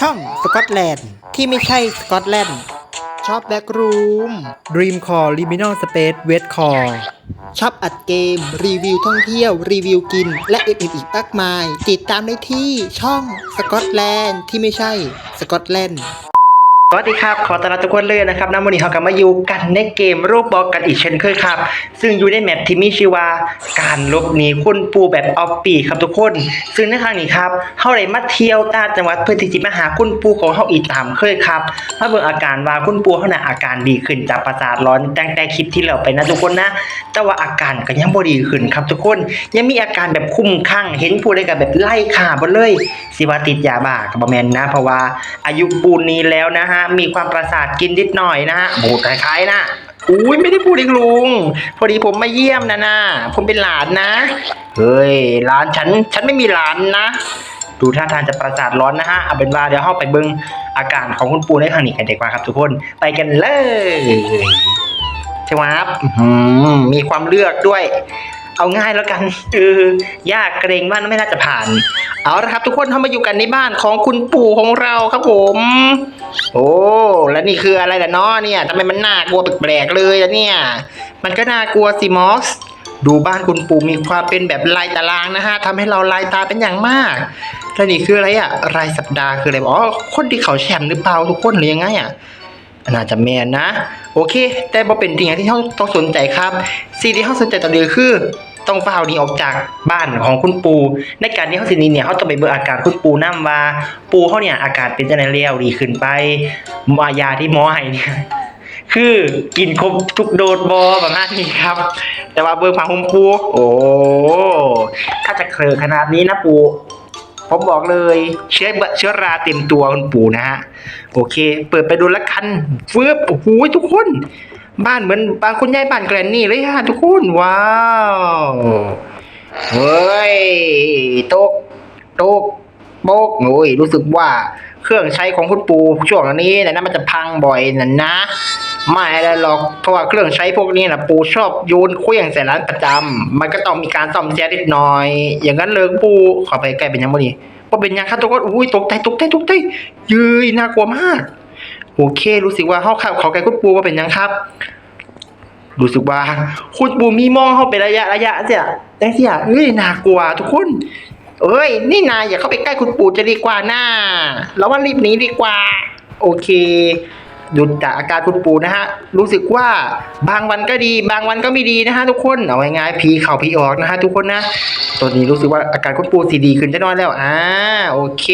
ช่องสกอตแลนด์ที่ไม่ใช่สกอตแลนด์ชอบแบ็กรูม Dream Core Liminal Space Wet Core ชอบอัดเกม รีวิวท่องเที่ยว รีวิวกิน และอื่นๆอีกมากมาย ติดตามได้ที่ช่องสกอตแลนด์ที่ไม่ใช่สกอตแลนด์ สวัสดีครับ ขอต้อนรับทุกคนเลยนะครับน้ำวันนี้เรากลับมาอยู่กันในเกมรูปบอกกันอีกเช่นเคยครับ ซึ่งอยู่ในแมปที่มีชื่อว่า การลบหนีคุณปูแบบออฟปีครับทุกคน ซึ่งในครั้งนี้ครับเฮาได้มาเที่ยวตาจังหวัดเพื่อที่จะมาหาคุณปูของเฮาอีกตามเคยครับมาเบิ่งอาการว่าคุณปูเฮาน่ะอาการดีขึ้นจากประสาทร้อนตั้งแต่คลิปที่แล้วไปนะทุกคนนะ แต่ว่าอาการก็ยังบ่ดีขึ้นครับทุกคน ยังมีอาการแบบคุ้มข้างเห็นผู้ใดก็แบบไล่ขาบ่เลยสิว่าติดยาบ้าก็บ่แมนนะ เพราะว่าอายุปูนนี้แล้วนะฮะมีความประสาทกินนิดหน่อยนะฮะบูดคล้ายๆนะอุ้ยไม่ได้พูดเองลุง พอดีผมมาเยี่ยมนะนะผมเป็นหลานนะเฮ้ยหลานฉันฉันไม่มีหลานนะ ดูท่าทางจะประสาทร้อนนะฮะเอาเป็นว่าเดี๋ยวเข้าไปเบิ่งอาการของคุณปูในทางนี้กันดีกว่าครับทุกคนไปกันเลยใช่ไหมครับอื้อหือมีความเลือกด้วยเอาง่ายแล้วกันเออยากเกรงว่าไม่น่าจะผ่าน เอาละครับ ทุกคนเข้ามาอยู่กันในบ้านของคุณปู่ของเราครับผม โอ้ แล้วนี่คืออะไรล่ะเนาะเนี่ยทำไมมันน่ากลัวแปลกๆเลยอะเนี่ย มันก็น่ากลัวสิมอสดูบ้านคุณปู่มีความเป็นแบบลายตารางนะฮะทำให้เราลายตาเป็นอย่างมากแล้วนี่คืออะไรอะรายสัปดาห์คืออะไรอ๋อคนที่เขาแชมป์หรือเปล่าทุกคนหรือยังไงอะน่าจะแมนนะ โอเค แต่บ่เป็นสิ่งที่เราต้องสนใจครับสิ่งที่เราสนใจตอนนี้คือ ต้องเฝ้าหนี้ออกจากบ้านของคุณปู ในการที่เขาสินี้เนี่ยเขาต้องไปเบิ่งอาการคุณปูนํว่า ปูเขาเนี่ยอาการเป็นจังไดแล้วดีขึ้นไปว่ายาที่หมอให้เนี่ยคือกินครบทุกโดสบอประมาณนี้ครับ แต่ว่าเบิ่งฟังคุณปู โอ้ถ้าจะเคลอขนาดนี้นะปูผมบอกเลยเชื้อเชื้อราเต็มตัวคุณปู่นะฮะ โอเค เปิดไปดูละกันเฟืบโอ้โหทุกคน บ้านเหมือนบ้านคุณยายบ้านแกรนนี่เลยฮะทุกคนว้าวเฮ้ยตกตกโบกโอ้ยรู้สึกว่าเครื่องใช้ของคุณปู่ช่วงนี้นยนะมันจะพังบ่อยนะนะไม่อะไรหรอกเพราะว่าเครื่องใช้พวกนี้นะปู่ชอบโยนเครื่องใส่ร้านประจำมันก็ต้องมีการซ่อมแซมนิดหน่อย อย่างนั้นเลยปู่ขอไปใกล้เป็นยังไงนี่ว่าเป็นยังครับทุกคนอุ้ยตกใจตกใจตกใจยืยน่ากลัวมาก โอเค รู้สึกว่าเขาขับเขาไกลคุณปูว่าเป็นยังครับ รู้สึกว่าคุณปูมีมองเข้าไประยะระยะเสียแต่เสียเฮ้ยน่ากลัว ทุกคน เอ้ย นี่นายอย่าเข้าไปใกล้คุณปู่จะดีกว่าน่าแล้วว่ารีบหนีดีกว่า โอเคดูจากอาการคุณปู่นะฮะ รู้สึกว่าบางวันก็ดี บางวันก็ไม่ดีนะฮะทุกคน เอาง่ายๆผีเข่าผีออกนะฮะทุกคนนะ ตอนนี้รู้สึกว่าอาการคุณปู่สีดีขึ้นจะน้อยแล้ว อ่า โอเค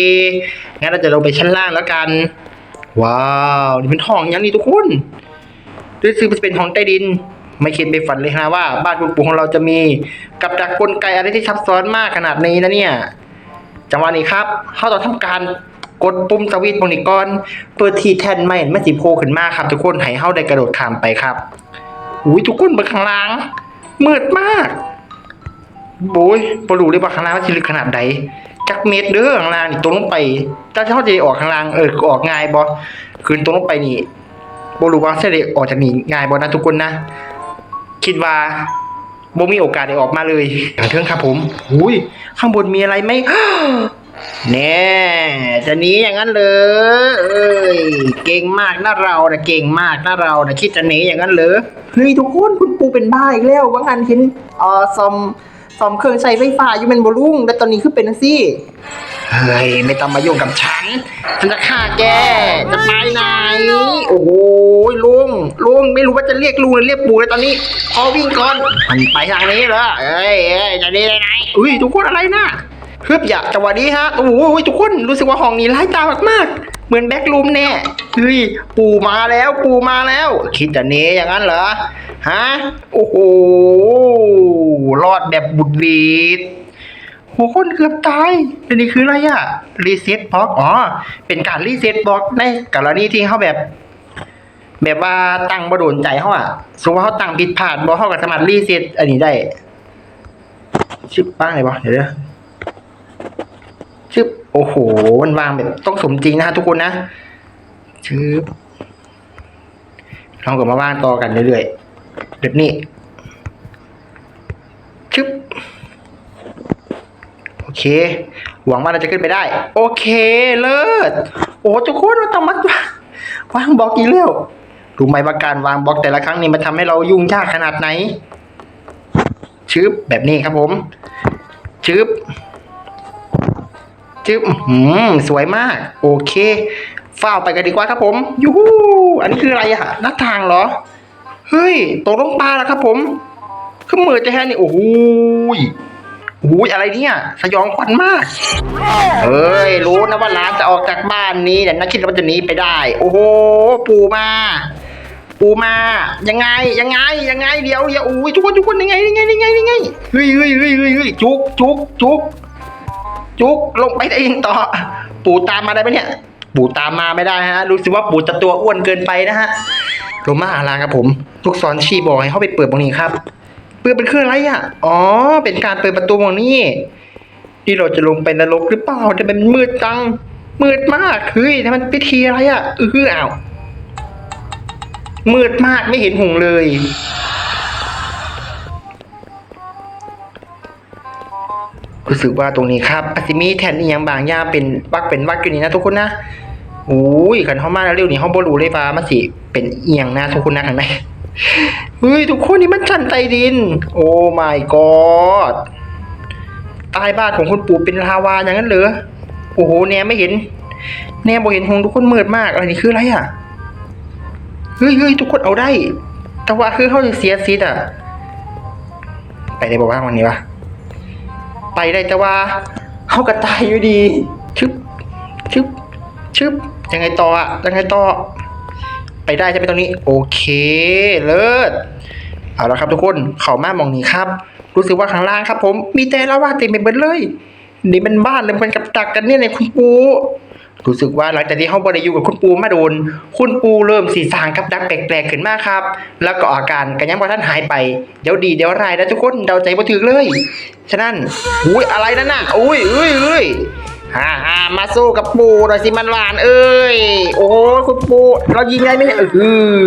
งั้นเราจะลงไปชั้นล่างแล้วกัน ว้าวนี่เป็นห้องอยังนี่ทุกคนด้วยซึ่งเป็นห้องใต้ดิน ไม่คิดไม่ฝันเลยนะว่า บ้านคุณปู่ของเราจะมีกับดักกลไกอะไรที่ซับซ้อนมากขนาดนี้นะเนี่ยจังหวะนี้ครับเข้าต้องทำการกดปุ่มสวิตช์ตรงนี้ก่อนเปิดทีแทนไม่ไม่สิโพขึ้นมาครับ ทุกคนให้เข้าได้กระโดดข้ามไปครับอุ้ยทุกคนเบนข้างล่างมืดมากโอ้ยบรูเลยว่าข้างล่างมันจะลึกขนาดใด จักเมตรเด้อข้างล่างนี่ตรงลงไปถ้าเขาจะออกข้างล่างเออออกง่ายบอคืนตรงลงไปนี่บรู้ว่าจะได้ออกจากนี่ง่ายบอนะทุกคนนะ คิดว่าบ่มีโอกาสได้ออกมาเลยอย่างเทิงครับผมอุ้ยข้างบนมีอะไรไหมแน่จะหนีอย่างนั้นเลยเอ้ยเก่งมากนะเรานะเก่งมากนะเรานะคิดจะหนีอย่างนั้นเหรอเฮ้ยทุกคนคุณปูเป็นบ้าอีกแล้วว่างานเห็นเอ่อซอม ซอมเครื่องใช้ไฟฟ้าอยู่เป็นบลุ่งแต่ตอนนี้คือเป็นจังซี่เฮ้ยไม่ต้องมายุ่งกับฉันฉันจะฆ่าแกจะไปไหนโอ้โหลุงลุงไม่รู้ว่าจะเรียกลุงหรือเรียกปู่เลยตอนนี้ขอวิ่งก่อนมันไปทางนี้เหรอเอ้ยเอ้ยจะดีได้ไหนอุ้ยทุกคนอะไรนะฮึบอยากจังหวะนี้ฮะโอ้โหทุกคนรู้สึกว่าห้องนี้ร้ายตามากๆ เหมือนแบ็กรูมแน่เฮ้ยปู่มาแล้วปู่มาแล้ว คิดแต่เนอย่างนั้นเหรอฮะโอ้โหรอดแบบบุดวีดโหคนเกือบตายแต่นี่คืออะไรอะรีเซ็ตบล็อกอ๋อ เป็นการรีเซ็ตบล็อกในกรณีที่เขาแบบ แบบว่าตั้งบ่โดนใจเขาอะสมมติว่าเขาตั้งผิดพลาดบ่เขาก็สามารถรีเซ็ตอันนี้ได้ ชิปบ้างเลยวะเดี๋ยว ชึบโอ้โหมันวางแบบต้องสมจริงนะฮะทุกคนนะชึบลองกลับมาวางต่อกันเรื่อยๆแบบนี้ชึบโอเค หวังว่าเราจะขึ้นไปได้ โอเคเลิศโอ้ทุกคนเราต้องมาวางบล็อกอีกแล้วรู้ไหมว่าการวางบล็อกแต่ละครั้งนี่มันทำให้เรายุ่งยากขนาดไหนชึบแบบนี้ครับผมชึบ ชึบอืมสวยมาก โอเคฝ้าไปกันดีกว่าครับผมยูฮูอันนี้คืออะไรอะหน้าทางเหรอ เฮ้ยตกลงปลาแล้วครับผมคือมือจะแค่นี่โอ้โหยโอ้หยอะไรเนี่ย สยองขวัญมากเฮ้ย รู้นะว่าร้านจะออกจากบ้านนี้แต่นักคิดว่าจะหนีไปได้ โอ้โห ปูมา ปูมา ยังไง ยังไง ยังไง เดี๋ยวอย่าโอ้ยทุกคนทุกคนยังไงยังไงยังไงยังไงเฮ้ยเฮ้ยเฮ้ยเฮ้ยเฮ้ยจุกจุกจุก จุกลงไปได้ยังต่อ ปู่ตามมาได้ไหมเนี่ย ปู่ตามมาไม่ได้ฮะ รู้สึกว่าปู่จะตัวอ้วนเกินไปนะฮะลงมาอาลาครับผม ลูกศรชี้บอกให้เข้าไปเปิดตรงนี้ครับ เปิดเป็นเครื่องอะไรอะ อ๋อ เป็นการเปิดประตูตรงนี้ที่เราจะลงไปนรกหรือเปล่าจะเป็นมืดจัง มืดมากเฮ้ยนี่มันพิธีอะไรอะเอออ้าว มืดมากไม่เห็นหงเลย รู้สึกว่าตรงนี้ครับอาจจะมีแทนอีหยังบางย่าเป็นวักเป็นวักอยู่นี่นะทุกคนนะโอ้ยขันเข้ามาแล้วเร็วนี่เขาบรูเลยว่ามันสิเป็นเอียงนะทุกคนนะเห็นไหมเฮ้ยทุกคนนี่มันชันใต้ดิน โอ้ my god ใต้บ้านของคุณปู่เป็นลาวาอย่างนั้นเหรอโอ้โหแนมไม่เห็น แนมบ่เห็นหงทุกคนมืดมากอะไรนี่คืออะไรอะเฮ้ยเฮ้ยทุกคนเอาได้ แต่ว่าคือเขาจะเสียซิดอะไปได้บอกว่าวันนี้วะ ไปได้แต่ว่าเขากระตายอยู่ดี ชึบ ชึบ ชึบ ยังไงต่ออะยังไงต่อ ไปได้ใช่ไหมตรงนี้ โอเค เลิศ เอาละครับทุกคน เขามามองนี้ครับ รู้สึกว่าข้างล่างครับ ผม มีแต่ละว่าเต็มไปหมดเลย นี่เป็นบ้านเลยเป็นกับตักกันเนี่ยในคุณปู รู้สึกว่าหลังจากที่เขาบริยูกับคุณปูมาโดน คุณปูเริ่มสีสางกับดักแปลกๆขึ้นมากครับ แล้วก็อาการกันยังว่าท่านหายไป เดี๋ยวดีเดี๋ยวร้ายนะทุกคนเดาใจบ่ถึงเลย ฉะนั้นอุ้ยอะไรนั่นน่ะอุ้ยอุ้ยอุ้ยฮ่าฮ่ามาสู้กับปูหน่อยสิมันหวาน เอ้ย โอ้โหคุณปู เรายิงได้ไหมเนี่ยเอ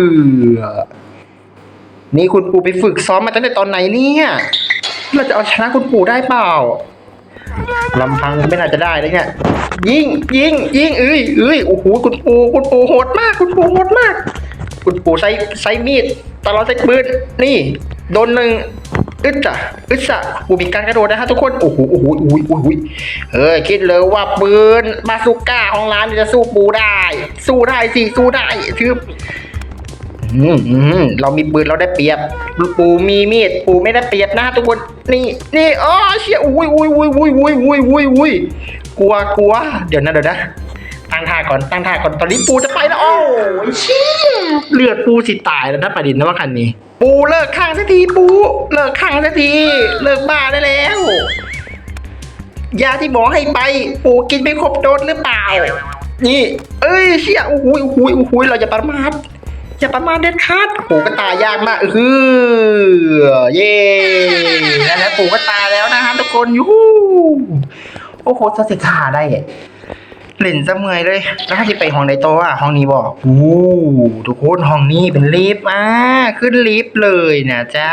อนี่คุณปูไปฝึกซ้อมมาตั้งแต่ตอนไหนเนี่ย เราจะเอาชนะคุณปูได้เปล่า ลำพังไม่น่าจะได้เลยเนี่ย ยิงยิงยิงเอ้ยเอ้ยโอ้โหคุณปูคุณปูโหดมาก คุณปูโหดมาก คุณปูใช้ใช้มีดตลอดใช้ปืนนี่ โดนหนึ่งอึดจ้ะอึดจ้ะปูมีการกระโดดนะฮะทุกคนโอ้โหโอ้โหโอ้โหโอ้โหเอ้ยคิดเลยว่าปืนบาซูก้าของร้านจะสู้ปูได้ สู้ได้สิสู้ได้คือ อืมอืมเรามีปืนเราได้เปรียบ ปูมีมีดปูไม่ได้เปรียบนะทุกคน นี่ นี่อ๋อเชี่ยอุ้ยอุ้ยอุ้ยอุ้ยอุ้ยอุ้ยอุ้ยอุ้ยกลัวกลัว เดี๋ยวนะเดี๋ยวนะตั้งท่าก่อนตั้งท่าก่อนตอนนี้ปูจะไปแล้วโอ้ยเชี่ยเลือดปูสิตายแล้วนะประดินนะว่าคันนี้ ปูเลิกข้างสักทีปูเลิกข้างสักที เลิกบ้าได้แล้วยาที่หมอให้ไป ปูกินไม่ครบโดสหรือเปล่า นี่ เอ้ยเชี่ยโอ้โหโอ้โหโอ้โหเราอย่าประมาท อย่าประมาทเด็ดขาดปูก็ตายยากมากเออเย่นั่นแหละปูก็ตายแล้วนะครับทุกคนยูฮูโอ้โหสสิขาได้เล่นซะเมื่อยเลย แล้วถ้าที่ไปห้องในโตอะห้องนี้บอกโอ้ทุกคนห้องนี้เป็นลิฟต์อะขึ้นลิฟต์เลยนะจ๊ะ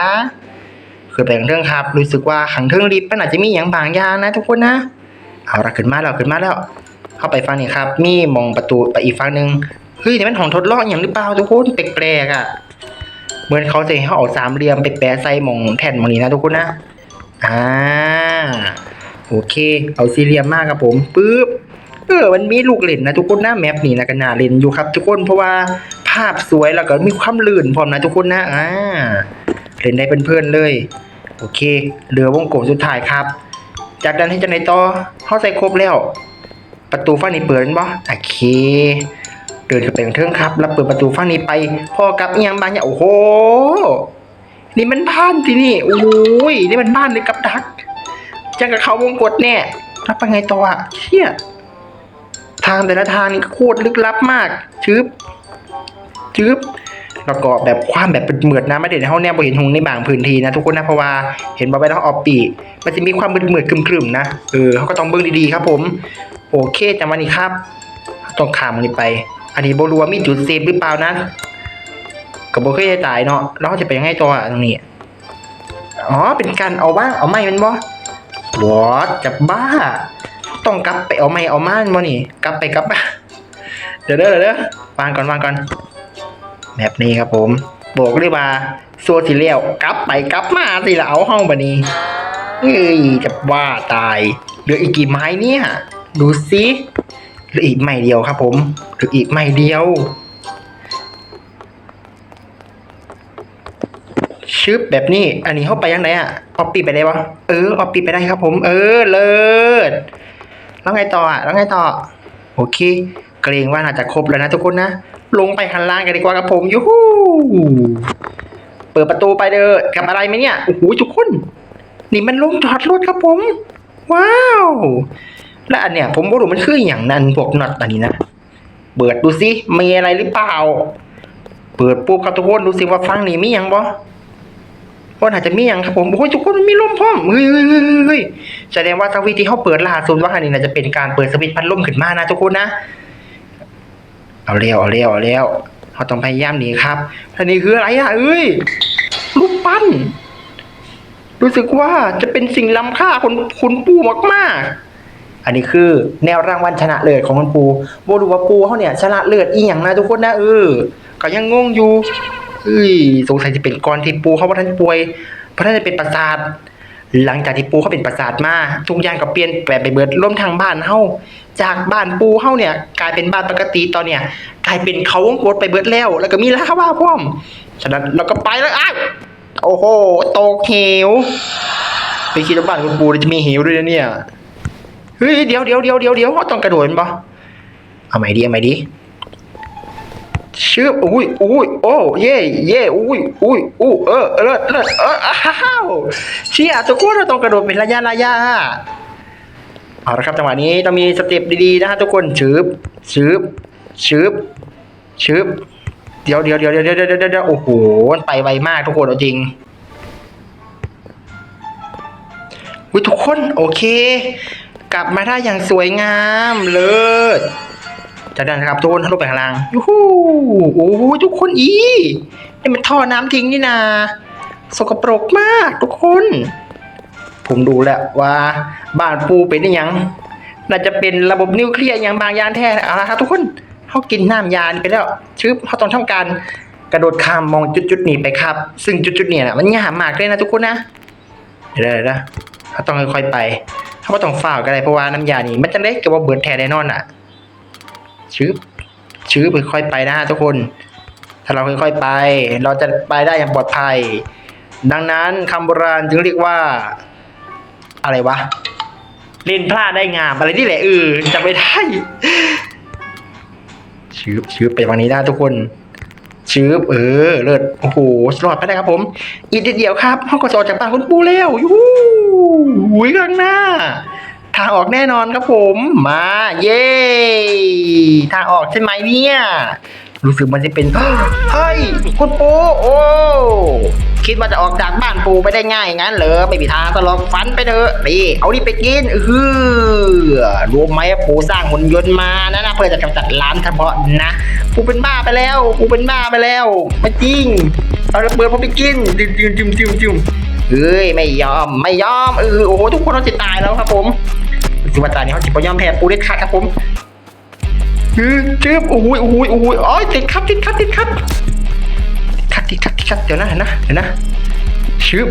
คือแบ่งเรื่องครับ รู้สึกว่าขังเทิงลิฟต์มันอาจจะมีอย่างบางอย่างนะ ทุกคนนะ เอาละขึ้นมาแล้วขึ้นมาแล้ว เข้าไปฟังนี่ครับ มีมองประตูไปอีกฝั่งหนึ่ง เฮ้ยนี่มันของทดลองอย่างหรือเปล่าทุกคนแปลกๆอะ เหมือนเขาจะให้เขาเอาสามเหลี่ยมไปแปะใส่หมองแท่นหมองนี้นะทุกคนนะ อ่า โอเค เอาสี่เหลี่ยมมากครับผมปึ๊บ เออ มันมีลูกเล่นนะทุกคนนะแมปนี้นะก็น่าเล่นอยู่ครับ ทุกคนเพราะว่าภาพสวยแล้วก็มีความลื่นพร้อมนะทุกคนนะ อ่า เล่นได้เพื่อนๆเลย โอเค เหลือวงกลมสุดท้ายครับ จากนั้นให้จังไหนต่อเข้าใส่ครบแล้ว ประตูฝั่งนี้เปิดบ่โอเค เดินเข้าไปเทิงครับ แล้วเปิดประตูฝั่งนี้ไป พอกับเอียงบางอย่างโอ้โห นี่มันบ้านที่นี่โอ้ยนี่มันบ้านเลยกับดักจังกับเขาวงกดแน่แล้วไปไงต่ออะเชี่ยทางแต่ละทางนี่โคตรลึกลับมากชึบชึบแล้วก็แบบความแบบเป็นเหมือดนะไม่ได้ในห้องแนบบ่เห็นหงในบางพื้นที่นะทุกคนนะเพราะว่าเห็นบอไปน้องออปปีมันจะมีความมืดมือดๆครึมๆนะเออเขาก็ต้องเบิ่งดีๆครับผม โอเคจำวันนี้ครับ ต้องขามันนี้ไป อันนี้บรัวามีจุดเซฟหรือเปล่านะกับโบเคยจะตายเนาะแล้วเขาจะไปยังไงต่ออะตรงนี้อ๋อเป็นการเอาบ้างเอาไม้มันบ่วอดจะบ้า ต้องกลับไปเอาไม้เอาม่านบ่นี่ กลับไปกลับมาเดี๋ยวเด้อเดี๋ยวเด้อวางก่อนวางก่อนแบบนี้ครับผมบอกเลยว่าสัวสิเลี้ยวกลับไปกลับมาสิละเอาห้องบันนี้เฮ้ยจะว่าตายเหลืออีกกี่ไม้เนี่ย ดูสิ รืออีกไม้เดียวครับ ผมหลืออีกไม้เดียว ชึบแบบนี้ อันนี้เข้าไปยังไงอะออปปีไปได้ปะเออออปปีไปได้ครับ ผม เออเลิศแล้วไงต่ออะแล้วไงต่อ โอเค เกรงว่าน่าจะครบแล้วนะทุกคนนะลงไปข้างล่างกันดีกว่าครับผมยูฮูเปิดประตูไปเด้อกับอะไรไหมเนี่ยโอ้โหทุกคน นี่มันลงจอดรถครับผม ว้าว และอันเนี้ยผมบ่รู้มันคืออย่างนั้นพวกน็อตอันนี้นะ เปิดดูสิมีอะไรหรือเปล่า เปิดปุ๊บครับทุกคนดูสิว่าฟังนี่มีอย่างบ่ว่าอาจจะมีอย่างครับผมโอ้ยทุกคนมีลมพร้อมเฮ้ยเฮ้ยเฮ้ยยยแสดงว่าสวิตช์ที่เขาเปิดล่าสุดว่าอันนี้น่าจะเป็นการเปิดสวิตช์พัดลมขึ้นมานะทุกคนนะ เอาเร็วเอาเร็วเอาเร็วเขาต้องพยายามหนีครับอันนี้คืออะไรอะเอ้ยรูปปั้นรู้สึกว่าจะเป็นสิ่งล้ำค่าคนคุณปูมากๆ อันนี้คือแนวรางวัลชนะเลิศของคุณปูโบรู้ว่าปูเขาเนี่ยชนะเลิศอีหยังนะทุกคนนะเออก็ยังงงอยู่เอ้ยสงสัยจะเป็นกรที่ปูเขาว่าท่านป่วยเพราะท่านจะเป็นประสาทหลังจากที่ปูเขาเป็นประสาทมาทุกอย่างก็เปลี่ยนแปลงไปเบิดร่วมทางบ้านเฮาจากบ้านปูเฮาเนี่ย กลายเป็นบ้านปกติตอนเนี่ย กลายเป็นเขาวงกดไปเบิดแล้ว แล้วก็มีลาวาพร้อมฉะนั้นเราก็ไปแล้วอ้าวโอ้โหตกเหวไปคิดว่าบ้านคุณปูจะมีเหวด้วยนะเนี่ย เฮ้ยเดี๋ยวเดี๋ยวเดี๋ยวเดี๋ยวเดี๋ยวต้องกระโดดมันปะเอาใหม่ดีเอาใหม่ดีชื่ออุ้ยอุ้ยโอ้เย่เย่อุ้ยอุ้ยอู้เออเลิศเลิศเอออ้าวเชี่ยทุกคนเราต้องกระโดดเป็นระยะระยะเอาละครับจังหวะนี้ต้องมีสเต็ปดีๆนะฮะทุกคนชืบชืบชืบชืบเดี๋ยวเดี๋ยวเดี๋ยวเดี๋ยวเดี๋ยวเดี๋ยวเดี๋ยวโอ้โหมันไปไวมากทุกคนเอาจริงอุ้ยทุกคนโอเค กลับมาได้อย่างสวยงามเลิศจากนั้นนะครับทุกคนทะลุไปข้างล่างยูฮูโอ้โหทุกคนอีนี่มันท่อน้ำทิ้งนี่นาสกปรกมากทุกคน ผมดูแล้วว่าบ้านปูเป็นอหยังน่าจะเป็นระบบนิวเคลียร์อย่างบางยางแท้เอาละครับทุกคนเขากินน้ำยานไปแล้วชึบเขาต้องทำการกระโดดข้ามมองจุดๆนี้ไปครับ ซึ่งจุดๆเนี่ยนะมันยากมากเลยนะทุกคนนะเดี๋ยวนะเขาต้องค่อยๆไป เขาไม่ต้องฝ่าวกันเลยเพราะว่าน้ำยานี่มันจะเล็กกับว่าเบิร์ดแท้แน่นอนอะชื้อชื้อไปค่อยไปนะทุกคน ถ้าเราค่อยๆไป เราจะไปได้อย่างปลอดภัย ดังนั้นคำโบราณจึงเรียกว่า อะไรวะเล่นพลาดได้งามอะไรนี่แหละเออจะไม่ได้ชื้อชื้อไปวันนี้ได้ทุกคน ชื้อเออ เลิศโอ้โหสลอดไปได้ครับผม อีกนิดเดียวครับห้องก็จะออกจากปากคุณปูเล้วยูหูหุยข้างหน้า ทางออกแน่นอนครับผม มา เย้ ทางออกใช่ไหมเนี่ย รู้สึกมันจะเป็น เฮ้ย คุณปู โอ้ คิดว่าจะออกจากบ้านปูไปได้ง่ายงั้นเหรอ ไม่มีทางก็ลองฟันไปเถอะนี่เอานี่ไปกินเออรู้ไหมปูสร้างหุ่นยนต์มานะนะเพื่อจะกำจัดล้านเฉพาะนะปูเป็นบ้าไปแล้วปูเป็นบ้าไปแล้วไม่จริงเอาระเบิดผมไปกินจิ้มจิมจิมจิมจิมเฮ้ยไม่ยอมไม่ยอมเออโอ้โหทุกคนเราจะตายแล้วครับผมสิว่าตานี้เขาจิบยอมแพ้ปูเด็ดขาดครับผม คือจืบโอ้ยโอ้ยโอ้ยโอ้ยติดครับติดครับติดครับติดครับติดครับติดครับเดี๋ยวนะเห็นนะเห็นนะชืบ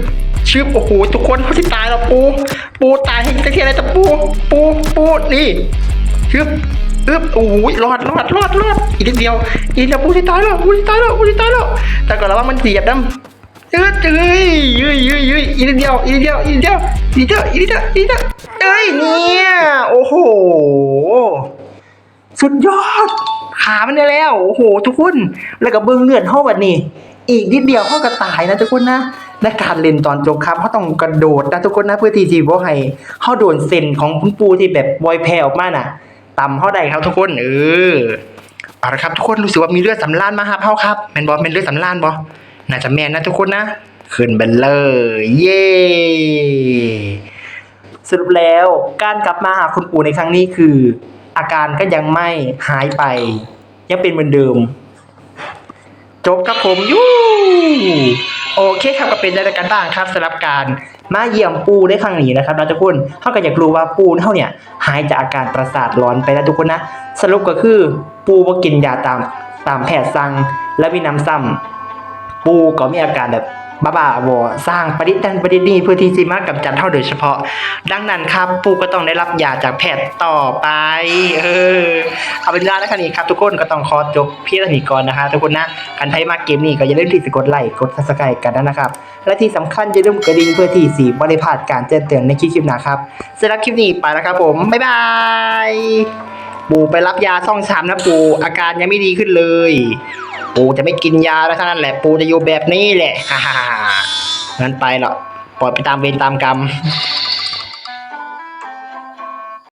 ชืบโอ้โหทุกคนเขาจะตายแล้วปู ปูตายให้ตะเทียนอะไรแต่ปู ปูปูนี่ชืบอึบโอ้ยรอดรอดรอดรอดอีกนิดเดียวอีกนิดเดียวปูที่ตายแล้วปูที่ตายแล้วปูที่ตายแล้วแต่ก่อนแล้วว่ามันเสียบดำเอ้ยเอ้ยเอ้ยเอ้ยเอ้ยอีกนิดเดียวอีกนิดเดียวอีกนิดเดียวอีกนิดเดียวอีกนิดเดียวอีกนิดเดียวเอ้ยเนี่ยโอ้โห สุดยอด ขามันได้แล้ว โอ้โห ทุกคน แล้วก็เบิ้งเลือดเข้าแบบนี้ อีกนิดเดียวเข้ากระต่ายนะทุกคนนะในการเล่นตอนจบครับเขาต้องกระโดดนะทุกคนนะเพื่อที่จะว่าให้เขาโดนเส้นของคุณปูที่แบบบอยแพรออกมาน่ะต่ำเขาได้ครับทุกคนเออเอาละครับทุกคนรู้สึกว่ามีเลือดสำล้านมาครับเขาครับแมนบอเป็นเลือดสำล้านบอน่าจะแมนนะทุกคนนะขึ้นไปเลยเย้สรุปแล้วการกลับมาหาคุณปู่ในครั้งนี้คือ อาการก็ยังไม่หายไป ยังเป็นเหมือนเดิม จบครับผมยูโอเคครับก็เป็นได้การบ้างครับสำหรับการมาเยี่ยมปูได้ครั้งนี้นะครับนะทุกคนเขาก็อยากรู้ว่าปูเท่าเนี่ยหายจากอาการประสาทร้อนไปแล้วทุกคนนะสรุปก็คือปูบ่กินยาตามตามแพทย์สั่งและมีน้ำซ้ำปูก็มีอาการแบบ บ้าๆวอสร้างประดิษฐ์นั่นประดิษฐ์นี่เพื่อที่จะมากำจัดเท่าโดยเฉพาะ ดังนั้นครับปูก็ต้องได้รับยาจากแพทย์ต่อไป เออ เอาเป็นว่าแล้วคันนี้ครับ ทุกคนก็ต้องขอจบเพียงเท่านี้ก่อนนะคะ ทุกคนนะกันไทยมากเกมนี้ก็อย่าลืมที่จะกดไลค์กดซับสไครต์กันนะครับ และที่สำคัญอย่าลืมกระดิ่งเพื่อที่สีบริพลาดการแจ้งเตือนในคลิปหน้าครับสำหรับคลิปนี้ไปแล้วครับ ผมบ๊ายบายปูไปรับยาซ่องช้ำนะปูอาการยังไม่ดีขึ้นเลย ปูจะไม่กินยาแล้วเท่านั้นแหละปูจะอยู่แบบนี้แหละฮ่าฮ่างั้นไปหรอกปล่อยไปตามเวรตามกรรม